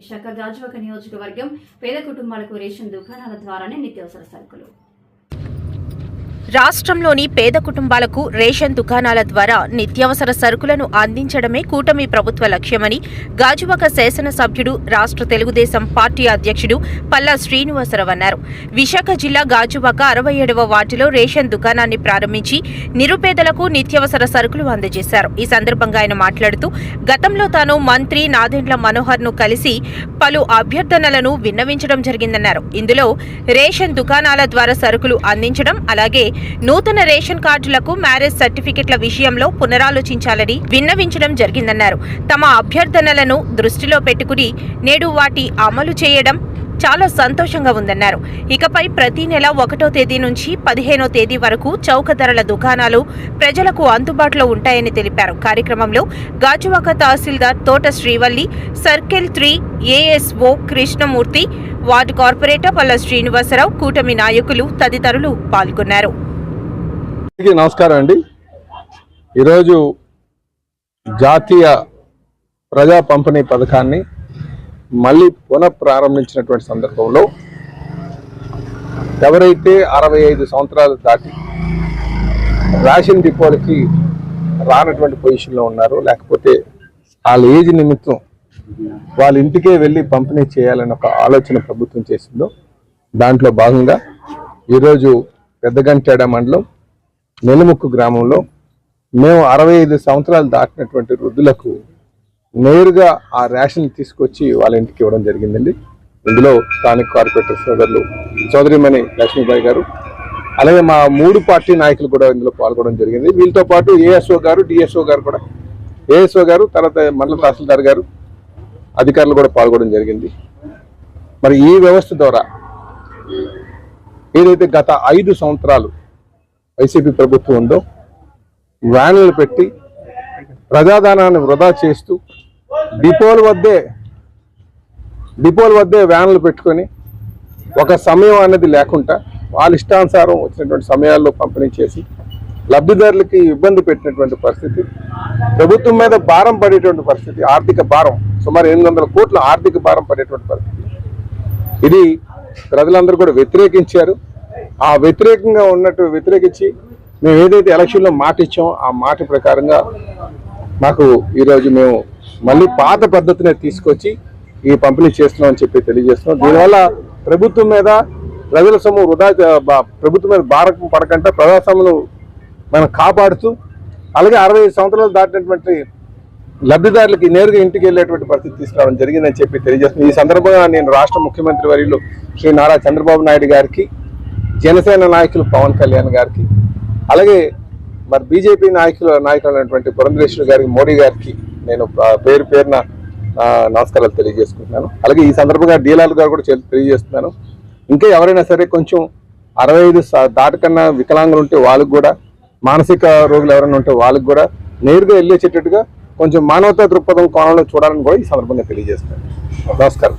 విశాఖ గాజువాక నియోజకవర్గం పేద కుటుంబాలకు రేషన్ దుకాణాల ద్వారానే నిత్యావసర సరుకులు. రాష్ట్రంలోని పేద కుటుంబాలకు రేషన్ దుకాణాల ద్వారా నిత్యావసర సరుకులను అందించడమే కూటమి ప్రభుత్వ లక్ష్యమని గాజువాక శాసనసభ్యుడు రాష్ట్ర తెలుగుదేశం పార్టీ అధ్యక్షుడు పల్లా శ్రీనివాసరావు అన్నారు. విశాఖ జిల్లా గాజువాక అరవై ఏడవ వార్డులో రేషన్ దుకాణాన్ని ప్రారంభించి నిరుపేదలకు నిత్యావసర సరుకులు అందజేశారు. ఈ సందర్భంగా ఆయన మాట్లాడుతూ గతంలో తాను మంత్రి నాదెండ్ల మనోహర్ను కలిసి పలు అభ్యర్థనలను విన్నవించడం జరిగిందన్నారు. ఇందులో రేషన్ దుకాణాల ద్వారా సరుకులు అందించడం అలాగే నూతన రేషన్ కార్డులకు మ్యారేజ్ సర్టిఫికెట్ల విషయంలో పునరాలోచించాలని విన్నవించడం జరిగిందన్నారు. తమ అభ్యర్థనలను దృష్టిలో పెట్టుకుని నేడు వాటి అమలు చేయడం చాలా సంతోషంగా ఉందన్నారు. ఇకపై ప్రతి నెల ఒకటో తేదీ నుంచి పదిహేనో తేదీ వరకు చౌక ధరల దుకాణాలు ప్రజలకు అందుబాటులో ఉంటాయని తెలిపారు. కార్యక్రమంలో Gajuwaka tahsildar Thota Srivalli circle three ASO Krishnamurthy ward corporator Palla Srinivasarao కూటమి నాయకులు తదితరులు పాల్గొన్నారు. నమస్కారం అండి. ఈరోజు జాతీయ ప్రజా పంపిణీ పథకాన్ని మళ్ళీ పునః ప్రారంభించినటువంటి సందర్భంలో ఎవరైతే అరవై ఐదు సంవత్సరాలు దాటి రేషన్ డిపోలకి రానటువంటి పొజిషన్లో ఉన్నారో లేకపోతే వాళ్ళ ఏజ్ నిమిత్తం వాళ్ళ ఇంటికే వెళ్ళి పంపిణీ చేయాలని ఒక ఆలోచన ప్రభుత్వం చేసిందో దాంట్లో భాగంగా ఈరోజు పెద్దగంటేడ మండలం నెలముక్కు గ్రామంలో మేము అరవై ఐదు సంవత్సరాలు దాటినటువంటి వృద్ధులకు నేరుగా ఆ రేషన్ తీసుకొచ్చి వాళ్ళ ఇంటికి ఇవ్వడం జరిగిందండి. ఇందులో స్థానిక కార్పొరేటర్ సోదరులు చౌదరిమణి లక్ష్మీబాయి గారు అలాగే మా మూడు పార్టీ నాయకులు కూడా ఇందులో పాల్గొనడం జరిగింది. వీళ్ళతో పాటు ఏఎస్ఓ గారు డిఎస్ఓ గారు కూడా. ఏఎస్ఓ గారు తర్వాత మండల తహసీల్దార్ గారు అధికారులు కూడా పాల్గొనడం జరిగింది. మరి ఈ వ్యవస్థ ద్వారా ఏదైతే గత ఐదు సంవత్సరాలు వైసీపీ ప్రభుత్వం ఉందో వ్యాన్లు పెట్టి ప్రజాధనాన్ని వృధా చేస్తూ డిపోల వద్దే డిపోల వద్దే వ్యాన్లు పెట్టుకొని ఒక సమయం అనేది లేకుండా వాళ్ళ ఇష్టానుసారం వచ్చినటువంటి సమయాల్లో పంపిణీ చేసి లబ్ధిదారులకి ఇబ్బంది పెట్టినటువంటి పరిస్థితి ప్రభుత్వం మీద భారం పడేటువంటి పరిస్థితి ఆర్థిక భారం సుమారు ఎనిమిది వందల కోట్ల ఆర్థిక భారం పడేటువంటి పరిస్థితి. ఇది ప్రజలందరూ కూడా వ్యతిరేకించారు. ఆ వ్యతిరేకంగా ఉన్నట్టు వ్యతిరేకించి మేము ఏదైతే ఎలక్షన్లో మాట ఇచ్చామో ఆ మాట ప్రకారంగా మాకు ఈరోజు మేము మళ్ళీ పాత పద్ధతినే తీసుకొచ్చి ఈ పంపిణీ చేస్తున్నాం అని చెప్పి తెలియజేస్తున్నాం. దీనివల్ల ప్రభుత్వం మీద ప్రజల సొమ్ము వృధా ప్రభుత్వం మీద భారం పడకుండా ప్రజాస్వామ్యం మనం కాపాడుతూ అలాగే అరవై ఐదు సంవత్సరాలు దాటినటువంటి లబ్ధిదారులకి నేరుగా ఇంటికి వెళ్ళేటువంటి పరిస్థితి తీసుకురావడం జరిగిందని చెప్పి తెలియజేస్తుంది. ఈ సందర్భంగా నేను రాష్ట్ర ముఖ్యమంత్రి వర్యులు శ్రీ నారా చంద్రబాబు నాయుడు గారికి జనసేన నాయకులు పవన్ కళ్యాణ్ గారికి అలాగే మరి బీజేపీ నాయకుల నాయకులైనటువంటి పురంధరేశ్వరి గారికి మోడీ గారికి నేను పేరు పేరున నమస్కారాలు తెలియజేసుకుంటున్నాను. అలాగే ఈ సందర్భంగా డీలాల్ గారు కూడా తెలియజేస్తున్నాను. ఇంకా ఎవరైనా సరే కొంచెం అరవై ఐదు స- దాటకన్నా వికలాంగులు ఉంటే వాళ్ళకి కూడా మానసిక రోగులు ఎవరైనా ఉంటే వాళ్ళకి కూడా నేరుగా వెళ్ళేసేటట్టుగా కొంచెం మానవతా దృక్పథం కోణంలో చూడాలని కూడా ఈ సందర్భంగా తెలియజేస్తున్నాను. నమస్కారం.